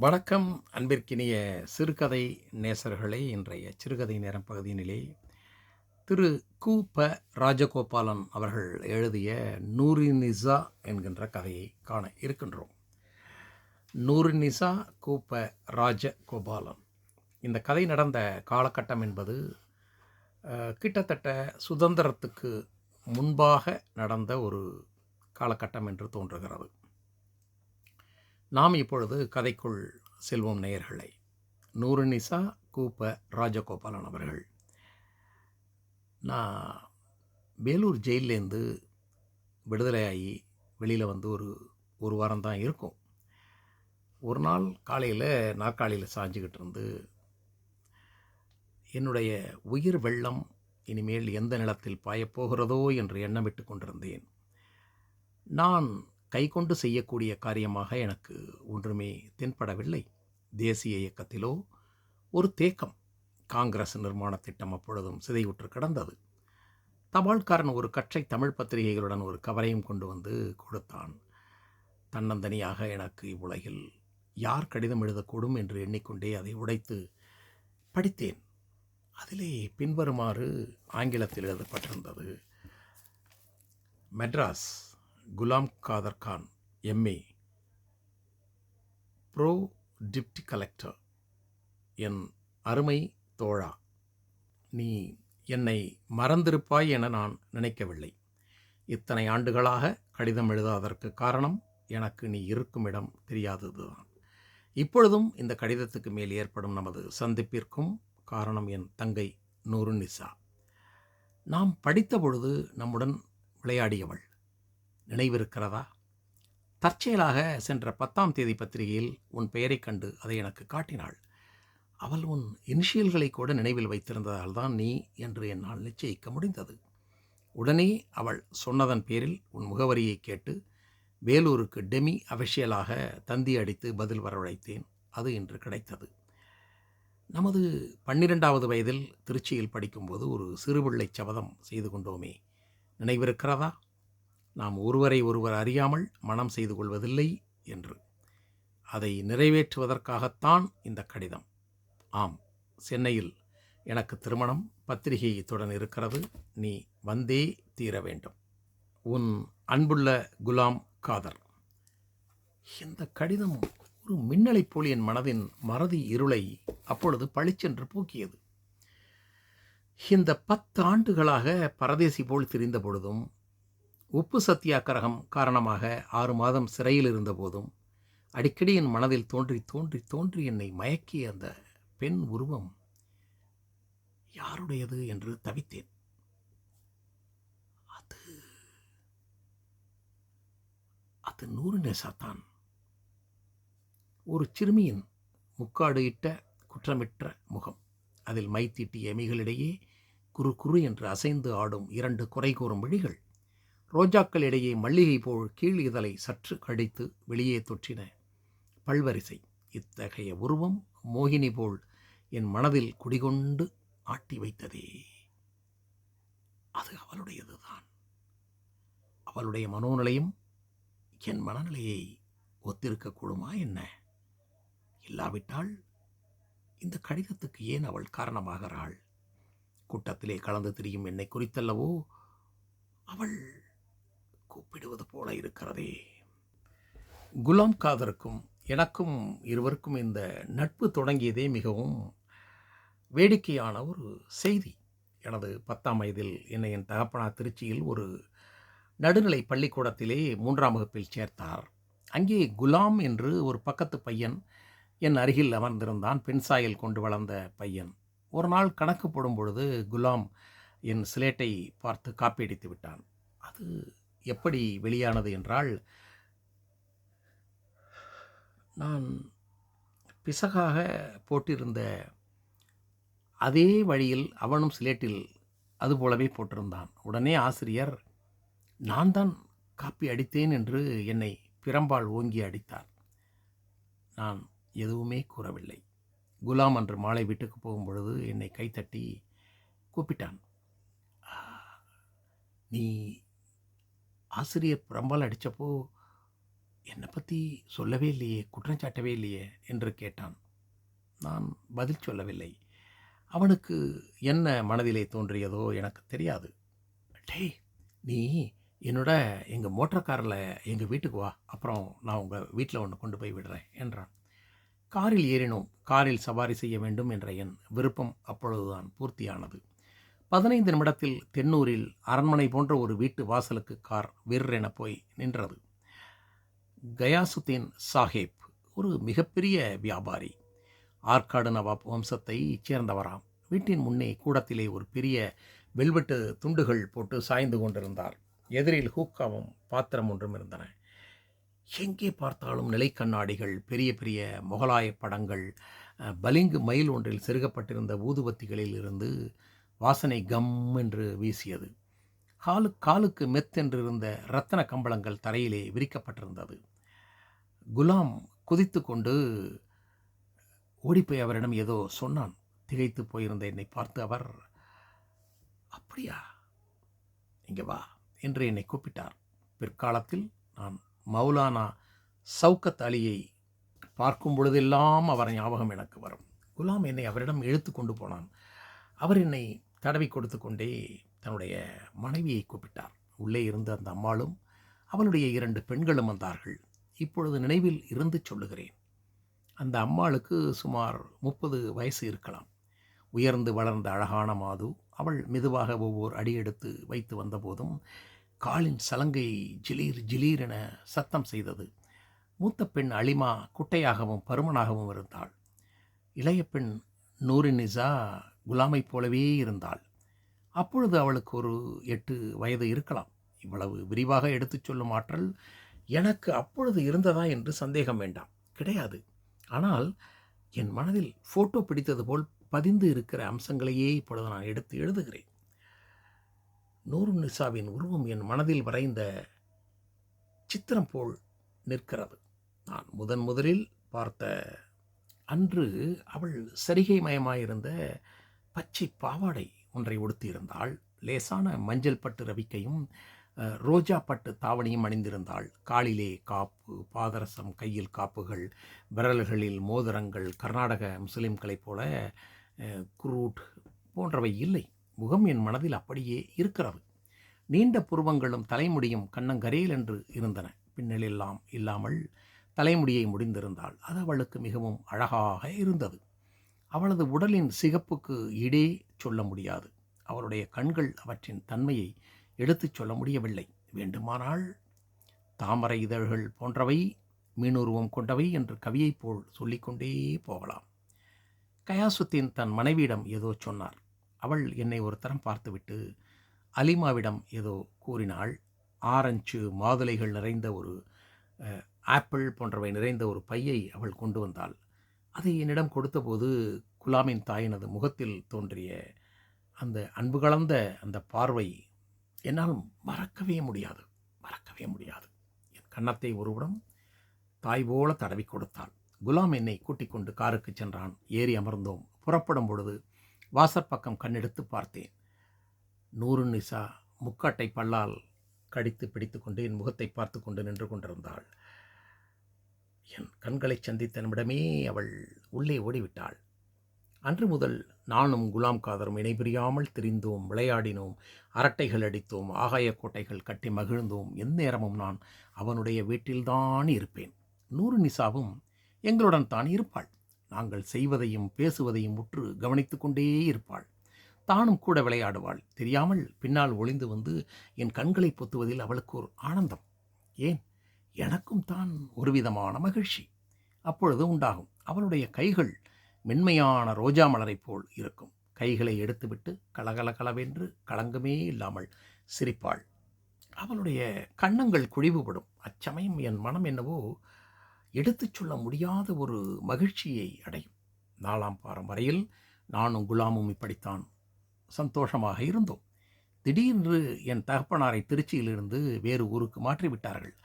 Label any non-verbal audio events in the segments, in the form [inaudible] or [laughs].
வணக்கம் அன்பிற்கினிய சிறுகதை நேசர்களே. இன்றைய சிறுகதை நேரம் பகுதியினிலே திரு. கு. ப. ராஜகோபாலன் அவர்கள் எழுதிய நூரினிசா என்கின்ற கதையை காண இருக்கின்றோம். நூரினிசா கூப்ப ப. ராஜகோபாலன். இந்த கதை நடந்த காலகட்டம் என்பது கிட்டத்தட்ட சுதந்திரத்துக்கு முன்பாக நடந்த ஒரு காலகட்டம் என்று தோன்றுகிறது. நாம் இப்பொழுது கதைக்குள் செல்வோம் நேயர்களை. நூறுநிசா கூப்ப ராஜகோபாலன் அவர்கள். நான் வேலூர் ஜெயிலேருந்து விடுதலையாகி வெளியில் வந்து ஒரு ஒரு வாரம் தான் இருக்கும். ஒரு நாள் காலையில் நாற்காலியில் சாஞ்சுக்கிட்டு இருந்து என்னுடைய உயிர் வெள்ளம் இனிமேல் எந்த நிலத்தில் பாயப்போகிறதோ என்று எண்ணமிட்டு கொண்டிருந்தேன். நான் கைக்கொண்டு செய்யக்கூடிய காரியமாக எனக்கு ஒன்றுமே தென்படவில்லை. தேசிய இயக்கத்திலோ ஒரு தேக்கம் காங்கிரஸ் நிர்மாண திட்டம் அப்பொழுதும் சிதைவுற்று கிடந்தது. தபால்காரன் ஒரு கற்றை தமிழ் பத்திரிகைகளுடன் ஒரு கவரையும் கொண்டு வந்து கொடுத்தான். தன்னந்தனியாக எனக்கு இவ்வுலகில் யார் கடிதம் எழுதக்கூடும் என்று எண்ணிக்கொண்டே அதை உடைத்து படித்தேன். அதிலே பின்வருமாறு ஆங்கிலத்தில் எழுதப்பட்டிருந்தது. Madras Ghulam Khader Khan MA pro deputy collector என் அருமை தோழா நீ என்னை மறந்திருப்பாய் என நான் நினைக்கவில்லை. இத்தனை ஆண்டுகளாக கடிதம் எழுதாதற்கு காரணம் எனக்கு நீ இருக்கும் இடம் தெரியாததுதான். இப்பொழுதும் இந்த கடிதத்துக்கு மேல் ஏற்படும் நமது சந்திப்பிற்கும் காரணம் என் தங்கை நூருநிசா நாம் படித்த பொழுது நம்முடன் விளையாடியவள். நினைவிருக்கிறதா? தற்செயலாக சென்ற பத்தாம் தேதி பத்திரிகையில் உன் பெயரைக் கண்டு அதை எனக்கு காட்டினாள். அவள் உன் இனிஷியல்களை கூட நினைவில் வைத்திருந்ததால் தான் நீ என்று என்னால் நிச்சயிக்க முடிந்தது. உடனே அவள் சொன்னதன் பேரில் உன் முகவரியை கேட்டு வேலூருக்கு டெமி அஃபிஷியலாக தந்தி அடித்து பதில் வரவழைத்தேன். அது இன்று கிடைத்தது. நமது பன்னிரெண்டாவது வயதில் திருச்சியில் படிக்கும்போது ஒரு சிறுபிள்ளை சபதம் செய்து கொண்டோமே. நினைவிருக்கிறதா? நாம் ஒருவரை ஒருவர் அறியாமல் மனம் செய்து கொள்வதில்லை என்று. அதை நிறைவேற்றுவதற்காகத்தான் இந்த கடிதம். ஆம் சென்னையில் எனக்கு திருமணம் பத்திரிகை இத்துடன் இருக்கிறது. நீ வந்தே தீர வேண்டும். உன் அன்புள்ள குலாம் காதர். இந்த கடிதம் ஒரு மின்னலைப் போல் என் மனதின் மறதி இருளை அப்பொழுது பளிச்சென்று போக்கியது. இந்த பத்து ஆண்டுகளாக பரதேசி போல் திரிந்த பொழுதும் உப்பு சத்தியாகிரகம் காரணமாக ஆறு மாதம் சிறையில் இருந்தபோதும் அடிக்கடி என் மனதில் தோன்றி தோன்றி தோன்றி என்னை மயக்கிய அந்த பெண் உருவம் யாருடையது என்று தவித்தேன். அது அது நூறு நேசாத்தான் ஒரு சிறுமியின் முக்காடு இட்ட குற்றமிட்ட முகம். அதில் மை எமிகளிடையே குறு குறு என்று அசைந்து ஆடும் இரண்டு குறை கூறும் விழிகள் ரோஜாக்களிடையே மல்லிகை போல் கீழ் இதழை சற்று கடித்து வெளியே தொற்றின பல்வரிசை. இத்தகைய உருவம் மோகினி போல் என் மனதில் குடிகொண்டு ஆட்டி வைத்ததே. அது அவளுடையதுதான். அவளுடைய மனோநிலையும் என் மனநிலையை ஒத்திருக்கக்கூடுமா என்ன? இல்லாவிட்டால் இந்த கடிதத்துக்கு ஏன் அவள் காரணமாகிறாள்? கூட்டத்திலே கலந்து திரியும் என்னை குறித்தல்லவோ? அவள் கூப்பிடுவது போல இருக்கிறதே. குலாம் காதருக்கும் எனக்கும் இருவருக்கும் இந்த நட்பு தொடங்கியதே மிகவும் வேடிக்கையான ஒரு செய்தி. எனது பத்தாம் வயதில் என்னை என் தகப்பனார் திருச்சியில் ஒரு நடுநிலை பள்ளிக்கூடத்திலே மூன்றாம் வகுப்பில் சேர்த்தார். அங்கே குலாம் என்று ஒரு பக்கத்து பையன் என் அருகில் அமர்ந்திருந்தான். பெண் சாயல் கொண்டு வளர்ந்த பையன். ஒரு நாள் கணக்கு போடும் பொழுது குலாம் என் சிலேட்டை பார்த்து காப்பியடித்து விட்டான். அது எப்படி வெளியானது என்றால் நான் பிசகாக போட்டிருந்த அதே வழியில் அவனும் சிலேட்டில் அதுபோலவே போட்டிருந்தான். உடனே ஆசிரியர் நான் தான் காப்பி அடித்தேன் என்று என்னை பிரம்பால் ஓங்கி அடித்தார். நான் எதுவுமே கூறவில்லை. குலாம் அன்று மாலை வீட்டுக்கு போகும் பொழுது என்னை கைத்தட்டி கூப்பிட்டான். நீ ஆசிரியர் பிரம்பால் அடித்தப்போ என்னை பற்றி சொல்லவே இல்லையே குற்றம் சாட்டவே இல்லையே? என்று கேட்டான். நான் பதில் சொல்லவில்லை. அவனுக்கு என்ன மனதிலே தோன்றியதோ எனக்கு தெரியாது. டேய் நீ என்னோட எங்கள் மோட்டார் காரில் எங்கள் வீட்டுக்கு வா அப்புறம் நான் உங்கள் வீட்டில் ஒன்று கொண்டு போய் விடுறேன் என்றான். காரில் ஏறினோம். காரில் சவாரி செய்ய வேண்டும் என்ற என் விருப்பம் அப்பொழுதுதான் பூர்த்தியானது. பதினைந்து நிமிடத்தில் தென்னூரில் அரண்மனை போன்ற ஒரு வீட்டு வாசலுக்கு கார் விற்றென போய் நின்றது. கயாசுத்தீன் சாஹேப் ஒரு மிகப்பெரிய வியாபாரி. ஆற்காடு நவாப் வம்சத்தைச் சேர்ந்தவராம். வீட்டின் முன்னே கூடத்திலே ஒரு பெரிய வெல்வெட்டு துண்டுகள் போட்டு சாய்ந்து கொண்டிருந்தார். எதிரில் ஹூக்காவும் பாத்திரம் ஒன்றும் இருந்தன. எங்கே பார்த்தாலும் நிலைக்கண்ணாடிகள் பெரிய பெரிய முகலாய படங்கள் பலிங்கு பளிங்கு மயில் ஒன்றில் செருகப்பட்டிருந்த ஊதுவத்திகளில் இருந்து வாசனை கம் என்று வீசியது. காலு காலுக்கு மெத்தென்றிருந்த ரத்தன கம்பளங்கள் தரையிலே விரிக்கப்பட்டிருந்தது. குலாம் குதித்து கொண்டு ஓடிப்போய் அவரிடம் ஏதோ சொன்னான். திகைத்து போயிருந்த என்னை பார்த்து அவர் அப்படியா? இங்கே வா என்று என்னை கூப்பிட்டார். பிற்காலத்தில் நான் மௌலானா சவுக்கத் அலியை பார்க்கும் பொழுதெல்லாம் அவர் ஞாபகம் எனக்கு வரும். குலாம் என்னை அவரிடம் இழுத்து கொண்டு போனான். அவர் என்னை தடவி கொடுத்து கொண்டே தன்னுடைய மனைவியை கூப்பிட்டார். உள்ளே இருந்த அந்த அம்மாளும் அவளுடைய இரண்டு பெண்களும் வந்தார்கள். இப்பொழுது நினைவில் இருந்து சொல்லுகிறேன். அந்த அம்மாளுக்கு சுமார் முப்பது வயசு இருக்கலாம். உயர்ந்து வளர்ந்த அழகான மாது அவள் மெதுவாக ஒவ்வொரு அடி எடுத்து வைத்து வந்தபோதும் காலின் சலங்கை ஜிலீர் ஜிலீர் என சத்தம் செய்தது. மூத்த பெண் அலிமா குட்டையாகவும் பருமனாகவும் இருந்தாள். இளைய பெண் நூரினிசா குலாமைப் போலவே இருந்தாள். அப்பொழுது அவளுக்கு ஒரு எட்டு வயது இருக்கலாம். இவ்வளவு விரிவாக எடுத்துச் சொல்லும் ஆற்றல் எனக்கு அப்பொழுது இருந்ததா என்று சந்தேகம் வேண்டாம். கிடையாது. ஆனால் என் மனதில் ஃபோட்டோ பிடித்தது போல் பதிந்து இருக்கிற அம்சங்களையே இப்பொழுது நான் எடுத்து எழுதுகிறேன். நூறு நிசாவின் உருவம் என் மனதில் வரைந்த சித்திரம் போல் நிற்கிறது. நான் முதன் முதலில் பார்த்த அன்று அவள் சரிகை மயமாயிருந்த பச்சை பாவாடை ஒன்றை உடுத்தியிருந்தாள். லேசான மஞ்சள் பட்டு ரவிக்கையும் ரோஜா பட்டு தாவணியும் அணிந்திருந்தாள். காலிலே காப்பு பாதரசம் கையில் காப்புகள் விரல்களில் மோதிரங்கள் கர்நாடக முஸ்லிம்களைப் போல குரூட் போன்றவை இல்லை. முகம் என் மனதில் அப்படியே இருக்கிறது. நீண்ட புருவங்களும் தலைமுடியும் கண்ணங்கரையில் என்று இருந்தன. பின்னலெல்லாம் இல்லாமல் தலைமுடியை முடிந்திருந்தாள். அது அவளுக்கு மிகவும் அழகாக இருந்தது. அவளது உடலின் சிகப்புக்கு இடே சொல்ல முடியாது. அவளுடைய கண்கள் அவற்றின் தன்மையை எடுத்துச் சொல்ல முடியவில்லை. வேண்டுமானால் தாமரை இதழ்கள் போன்றவை மீனுருவம் கொண்டவை என்று கவியைப் போல் சொல்லிக்கொண்டே போகலாம். கயாசுத்தீன் தன் மனைவியிடம் ஏதோ சொன்னார். அவள் என்னை ஒரு தரம் பார்த்துவிட்டு அலிமாவிடம் ஏதோ கூறினாள். ஆரஞ்சு மாதுளைகள் நிறைந்த ஒரு ஆப்பிள் போன்றவை நிறைந்த ஒரு பையை அவள் கொண்டு வந்தாள். அதை என்னிடம் கொடுத்தபோது குலாமின் தாயினது முகத்தில் தோன்றிய அந்த அன்பு கலந்த அந்த பார்வை என்னால் மறக்கவே முடியாது மறக்கவே முடியாது. என் கன்னத்தை ஒருவிடம் தாய் போல தடவி கொடுத்தாள். குலாம் என்னை கூட்டிக் கொண்டு காருக்கு சென்றான். ஏறி அமர்ந்தோம். புறப்படும் பொழுது வாசற்பக்கம் கண்ணெடுத்து பார்த்தேன். நூறு நிசா முக்காட்டை பல்லால் கடித்து பிடித்து கொண்டு என் முகத்தை பார்த்து கொண்டு நின்று கொண்டிருந்தாள். என் கண்களைச் சந்தித்த நிமிடமே அவள் உள்ளே ஓடிவிட்டாள். அன்று முதல் நானும் குலாம் காதரும் இணைபிரியாமல் திரிந்தோம் விளையாடினோம் அரட்டைகள் அடித்தோம் ஆகாய கோட்டைகள் கட்டி மகிழ்ந்தோம். எந்நேரமும் நான் அவனுடைய வீட்டில்தான் இருப்பேன். நூறு நிசாவும் எங்களுடன் தான் இருப்பாள். நாங்கள் செய்வதையும் பேசுவதையும் உற்று கவனித்து கொண்டே இருப்பாள். தானும் கூட விளையாடுவாள். தெரியாமல் பின்னால் ஒளிந்து வந்து என் கண்களை பொத்துவதில் அவளுக்கு ஒரு ஆனந்தம். ஏன்? எனக்கும் தான் ஒருவிதமான மகிழ்ச்சி. அப்பொழுது உண்டாகும். அவளுடைய கைகள் மென்மையான ரோஜா மலரைப் போல் இருக்கும். கைகளை எடுத்துவிட்டு கலகல கலவென்று இல்லாமல் சிரிப்பாள். அவளுடைய கன்னங்கள் குழிவுபடும். அச்சமயம் என் மனம் என்னவோ எடுத்துச் சொல்ல முடியாத ஒரு மகிழ்ச்சியை அடையும். நாலாம் பாரம் வரையில் நானும் குலாமும் இப்படித்தான் சந்தோஷமாக இருந்தோம். திடீரென்று என் தகப்பனாரை திருச்சியிலிருந்து வேறு ஊருக்கு மாற்றிவிட்டார்கள்.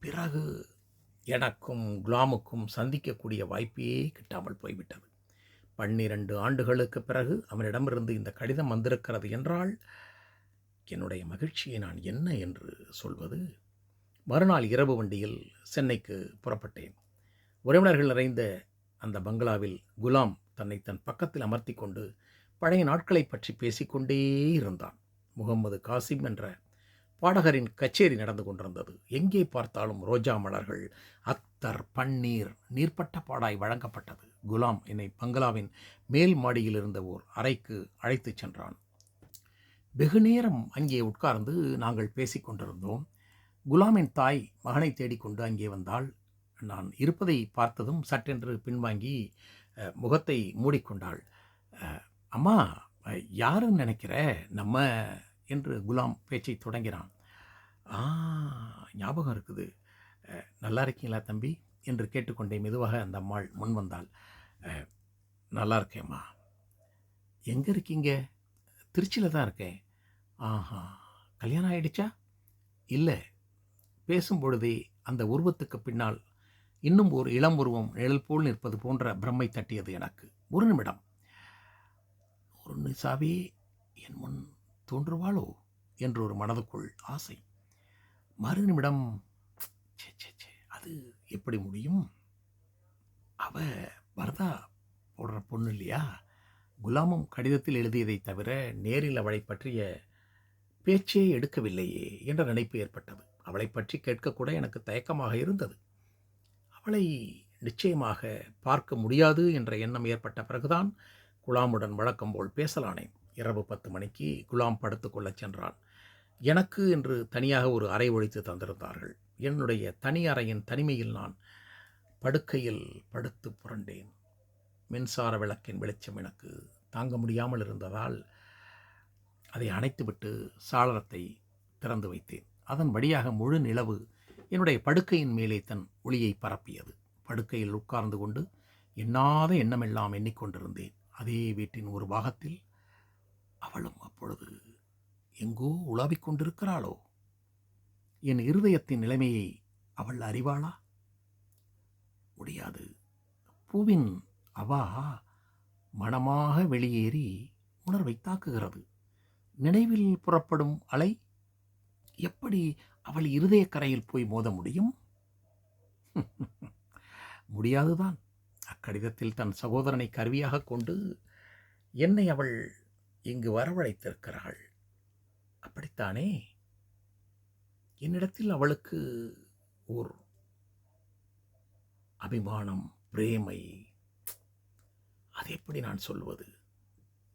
பிறகு எனக்கும் குலாமுக்கும் சந்திக்கக்கூடிய வாய்ப்பே கிட்டாமல் போய்விட்டது. பன்னிரண்டு ஆண்டுகளுக்கு பிறகு அவனிடமிருந்து இந்த கடிதம் வந்திருக்கிறது என்றால் என்னுடைய மகிழ்ச்சியை நான் என்ன என்று சொல்வது? மறுநாள் இரவு வண்டியில் சென்னைக்கு புறப்பட்டேன். உறவினர்கள் நிறைந்த அந்த பங்களாவில் குலாம் தன்னை தன் பக்கத்தில் அமர்த்தி கொண்டு பழைய நாட்களை பற்றி பேசிக்கொண்டே இருந்தான். முகம்மது காசிம் என்ற பாடகரின் கச்சேரி நடந்து கொண்டிருந்தது. எங்கே பார்த்தாலும் ரோஜா மலர்கள் அத்தர் பன்னீர் நீர்ப்பட்ட பாடாய் வழங்கப்பட்டது. குலாம் என்னை பங்களாவின் மேல் மாடியில் இருந்த ஓர் அறைக்கு அழைத்துச் சென்றான். வெகு நேரம் அங்கே உட்கார்ந்து நாங்கள் பேசிக்கொண்டிருந்தோம் குலாமின் தாய் மகனை தேடிக்கொண்டு அங்கே வந்தாள். நான் இருப்பதை பார்த்ததும் சட்டென்று பின்வாங்கி முகத்தை மூடிக்கொண்டாள். அம்மா யாருன்னு நினைக்கிற? நம்ம என்று குலாம் பேச்சை தொடங்கினான். ஆ ஞாபகம் இருக்குது. நல்லா இருக்கீங்களா தம்பி? என்று கேட்டுக்கொண்டே மெதுவாக அந்த அம்மாள் முன் வந்தாள். நல்லா இருக்கேம்மா. எங்கே இருக்கீங்க? திருச்சியில் தான் இருக்கேன். ஆஹா கல்யாணம் ஆயிடுச்சா? இல்லை. பேசும் பொழுதே அந்த உருவத்துக்கு பின்னால் இன்னும் ஒரு இளம் உருவம் நிழல் போல் நிற்பது போன்ற பிரம்மை தட்டியது எனக்கு. ஒரு நிமிடம். ஒரு நிசாவே என் முன் தோன்றுவாளோ என்று ஒரு மனதுக்குள் ஆசை. மறுநிமிடம் சே சே ச்சே அது எப்படி முடியும்? அவ பரதா போடுற பொண்ணு இல்லையா? குலாமும் கடிதத்தில் எழுதியதைத் தவிர நேரில் அவளை பற்றிய பேச்சே எடுக்கவில்லையே என்ற நினைப்பு ஏற்பட்டது. அவளை பற்றி கேட்கக்கூட எனக்கு தயக்கமாக இருந்தது. அவளை நிச்சயமாக பார்க்க முடியாது என்ற எண்ணம் ஏற்பட்ட பிறகுதான் குலாமுடன் வழக்கம் போல் பேசலானேன். இரவு பத்து மணிக்கு குலாம் படுத்துக்கொள்ளச் சென்றான். எனக்கு என்று தனியாக ஒரு அறை ஒழித்து தந்திருந்தார்கள். என்னுடைய தனி அறையின் தனிமையில் நான் படுக்கையில் படுத்து புரண்டேன். மின்சார விளக்கின் வெளிச்சம் எனக்கு தாங்க முடியாமல் இருந்ததால் அதை அணைத்துவிட்டு சாளரத்தை திறந்து வைத்தேன். அதன் வழியாக முழு நிலவு என்னுடைய படுக்கையின் மேலே தன் ஒளியை பரப்பியது. படுக்கையில் உட்கார்ந்து கொண்டு எண்ணாத எண்ணமெல்லாம் எண்ணிக்கொண்டிருந்தேன் அதே வீட்டின் ஒரு பாகத்தில் அவளும் அப்பொழுது எங்கோ உலாவிக் கொண்டிருக்கிறாளோ? என் இருதயத்தின் நிலைமையை அவள் அறிவாளா? முடியாது. பூவின் அவா மனமாக வெளியேறி உணர்வை தாக்குகிறது. நினைவில் புறப்படும் அலை எப்படி அவள் இருதய கரையில் போய் மோத முடியும்? [laughs] முடியாதுதான். அக்கடிதத்தில் தன் சகோதரனை கருவியாக கொண்டு என்னை அவள் இங்கு வரவழைத்திருக்கிறாள். அப்படித்தானே? என்னிடத்தில் அவளுக்கு ஓர் அபிமானம் பிரேமை. அது எப்படி நான் சொல்வது?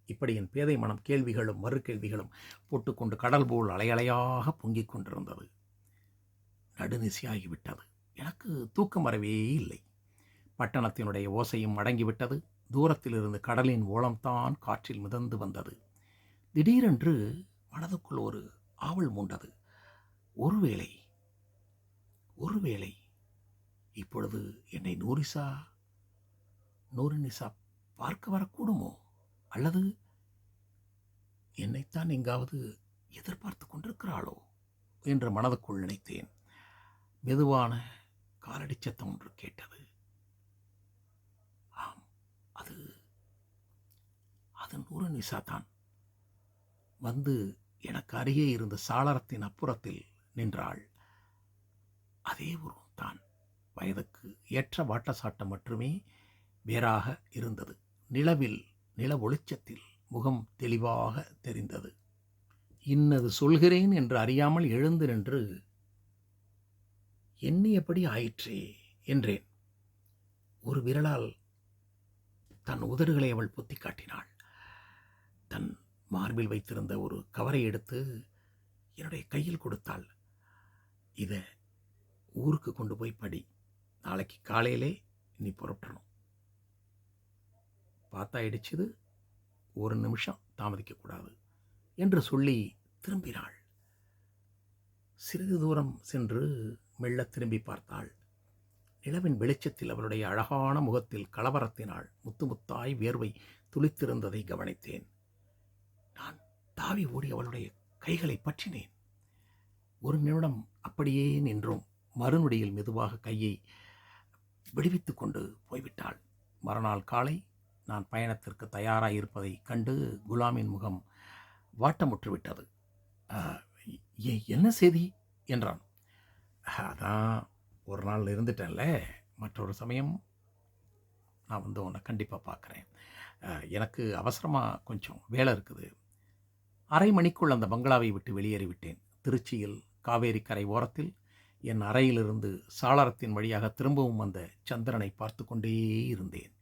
இப்படி என் பேதை மனம் கேள்விகளும் மறு கேள்விகளும் போட்டுக்கொண்டு கடல் போல் அலையலையாக பொங்கிக் கொண்டிருந்தது. நடுநிசையாகிவிட்டது. எனக்கு தூக்கம் வரவே இல்லை. பட்டணத்தினுடைய ஓசையும் அடங்கிவிட்டது. தூரத்தில் இருந்து கடலின் ஓளம்தான் காற்றில் மிதந்து வந்தது. திடீரென்று மனதுக்குள் ஒரு ஆவல் மூண்டது. ஒருவேளை ஒருவேளை இப்பொழுது என்னை நூரிசா நூரினிசா பார்க்க வரக்கூடுமோ? அல்லது என்னைத்தான் எங்காவது எதிர்பார்த்து கொண்டிருக்கிறாளோ? என்று மனதுக்குள் நினைத்தேன். மெதுவான காலடி சத்தம் ஒன்று கேட்டது. அது அது நூறு நிசா தான் வந்து எனக்கு அருகே இருந்த சாளரத்தின் அப்புறத்தில் நின்றாள். அதே உருவம் தான். வயதுக்கு ஏற்ற வாட்டசாட்டம் மட்டுமே வேறாக இருந்தது. நிலவில் நில ஒளிச்சத்தில் முகம் தெளிவாக தெரிந்தது. இன்னது சொல்கிறேன் என்று அறியாமல் எழுந்து நின்று எண்ணியபடி ஆயிற்றே? என்றேன். ஒரு விரலால் தன் உதடுகளை அவள் பொத்தி காட்டினாள். தன் மார்பில் வைத்திருந்த ஒரு கவரை எடுத்து என்னுடைய கையில் கொடுத்தாள். இதை ஊருக்கு கொண்டு போய் படி. நாளைக்கு காலையிலே நீ புறப்படணும். பார்த்தா இடிச்சது ஒரு நிமிஷம் தாமதிக்கக்கூடாது என்று சொல்லி திரும்பினாள். சிறிது தூரம் சென்று மெல்ல திரும்பி பார்த்தாள். நிலவின் வெளிச்சத்தில் அவளுடைய அழகான முகத்தில் கலவரத்தினாள் முத்து முத்தாய் வேர்வை துளித்திருந்ததை கவனித்தேன். நான் தாவி ஓடி அவளுடைய கைகளை பற்றினேன். ஒரு நிமிடம் அப்படியே நின்றோம். மறுநொடியில் மெதுவாக கையை விடுவித்து கொண்டு போய்விட்டாள். மறுநாள் காலை நான் பயணத்திற்கு தயாராக இருப்பதை கண்டு குலாமின் முகம் வாட்டமுற்றுவிட்டது. "ஆ, என்ன செய்தி? என்றான். அதான் ஒரு நாள் இருந்துட்டேன்ல. மற்றொரு சமயம் நான் வந்து உன்னை கண்டிப்பாக பார்க்குறேன் எனக்கு அவசரமாக கொஞ்சம் வேலை இருக்குது. அரை மணிக்குள் அந்த பங்களாவை விட்டு வெளியேறிவிட்டேன். திருச்சியில் காவேரி கரை ஓரத்தில் என் அறையிலிருந்து சாளரத்தின் வழியாக திரும்பவும் வந்த சந்திரனை பார்த்து கொண்டே இருந்தேன்.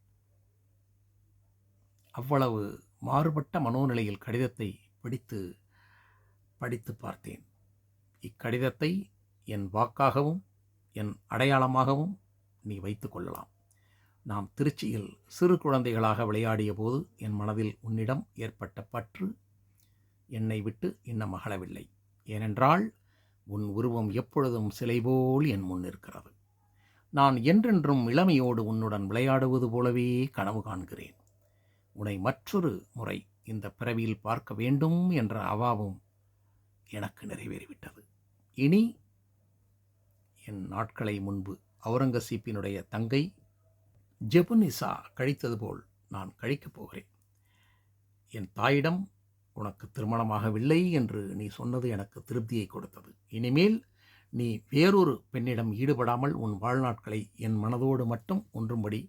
அவ்வளவு மாறுபட்ட மனோநிலையில் கடிதத்தை பிடித்து படித்து பார்த்தேன். இக்கடிதத்தை என் வாக்காகவும் என் அடையாளமாகவும் நீ வைத்து கொள்ளலாம். நாம் திருச்சியில் சிறு குழந்தைகளாக விளையாடிய போது என் மனதில் உன்னிடம் ஏற்பட்ட பற்று என்னை விட்டு இன்னும் அகலவில்லை. ஏனென்றால் உன் உருவம் எப்பொழுதும் சிலை போல் என் முன் இருக்கிறது நான் என்றென்றும் இளமையோடு உன்னுடன் விளையாடுவது போலவே கனவு காண்கிறேன். உன்னை மற்றொரு முறை இந்த பிறவியில் பார்க்க வேண்டும் என்ற அவாவும் எனக்கு நிறைவேறிவிட்டது. இனி என் நாட்களை முன்பு அவுரங்கசீப்பினுடைய தங்கை ஜெபுனிசா கழித்தது போல் நான் கழிக்கப் போகிறேன். என் தாயிடம் உனக்கு திருமணமாகவில்லை என்று நீ சொன்னது எனக்கு திருப்தியை கொடுத்தது. இனிமேல் நீ வேறொரு பெண்ணிடம் ஈடுபடாமல் உன் வாழ்நாட்களை என் மனதோடு மட்டும் ஒன்றும்படி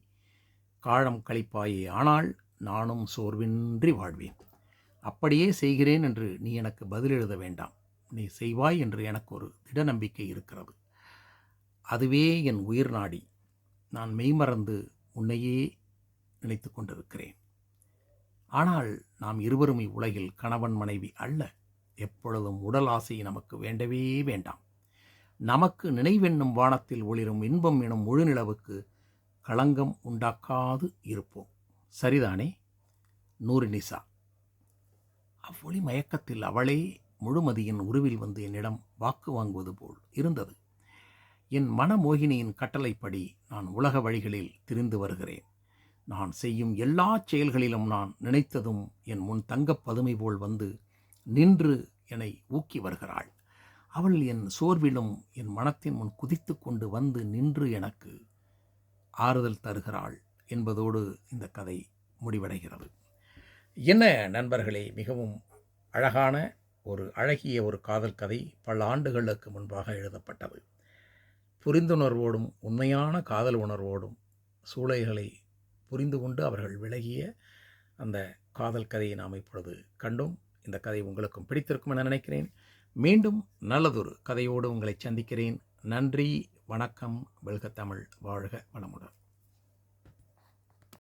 காலம் கழிப்பாயே ஆனால் நானும் சோர்வின்றி வாழ்வேன். அப்படியே செய்கிறேன் என்று நீ எனக்கு பதில் எழுத வேண்டாம். நீ செய்வாய் என்று எனக்கு ஒரு திட நம்பிக்கை இருக்கிறது. அதுவே என் உயிர் நாடி. நான் மெய்மறந்து உன்னையே நினைத்து கொண்டிருக்கிறேன். ஆனால் நாம் இருவரும் இவ்வுலகில் கணவன் மனைவி அல்ல. எப்பொழுதும் உடல் ஆசை நமக்கு வேண்டவே வேண்டாம். நமக்கு நினைவென்னும் வானத்தில் ஒளிரும் இன்பம் எனும் முழுநிலவுக்கு களங்கம் உண்டாக்காது இருப்போம். சரிதானே? நூறு நிசா. அவ்வொளி மயக்கத்தில் அவளே முழுமதியின் உருவில் வந்து என்னிடம் வாக்கு வாங்குவது போல் இருந்தது. என் மனமோகினியின் கட்டளைப்படி நான் உலக வழிகளில் திரிந்து வருகிறேன். நான் செய்யும் எல்லா செயல்களிலும் நான் நினைத்ததும் என் முன் தங்கப் பதுமை போல் வந்து நின்று என்னை ஊக்கி வருகிறாள். அவள் என் சோர்விலும் என் மனத்தின் முன் குதித்து கொண்டு வந்து நின்று எனக்கு ஆறுதல் தருகிறாள் என்பதோடு இந்த கதை முடிவடைகிறது. என்ன நண்பர்களே மிகவும் அழகான ஒரு அழகிய ஒரு காதல் கதை பல ஆண்டுகளுக்கு முன்பாக எழுதப்பட்டது. புரிந்துணர்வோடும் உண்மையான காதல் உணர்வோடும் சூளைகளை புரிந்து கொண்டு அவர்கள் விலகிய அந்த காதல் கதையை நாம் இப்பொழுது கண்டோம். இந்த கதை உங்களுக்கும் பிடித்திருக்கும் என நினைக்கிறேன். மீண்டும் நல்லதொரு கதையோடு உங்களை சந்திக்கிறேன். நன்றி வணக்கம் வெல்க தமிழ் வாழ்க வளமுடன்.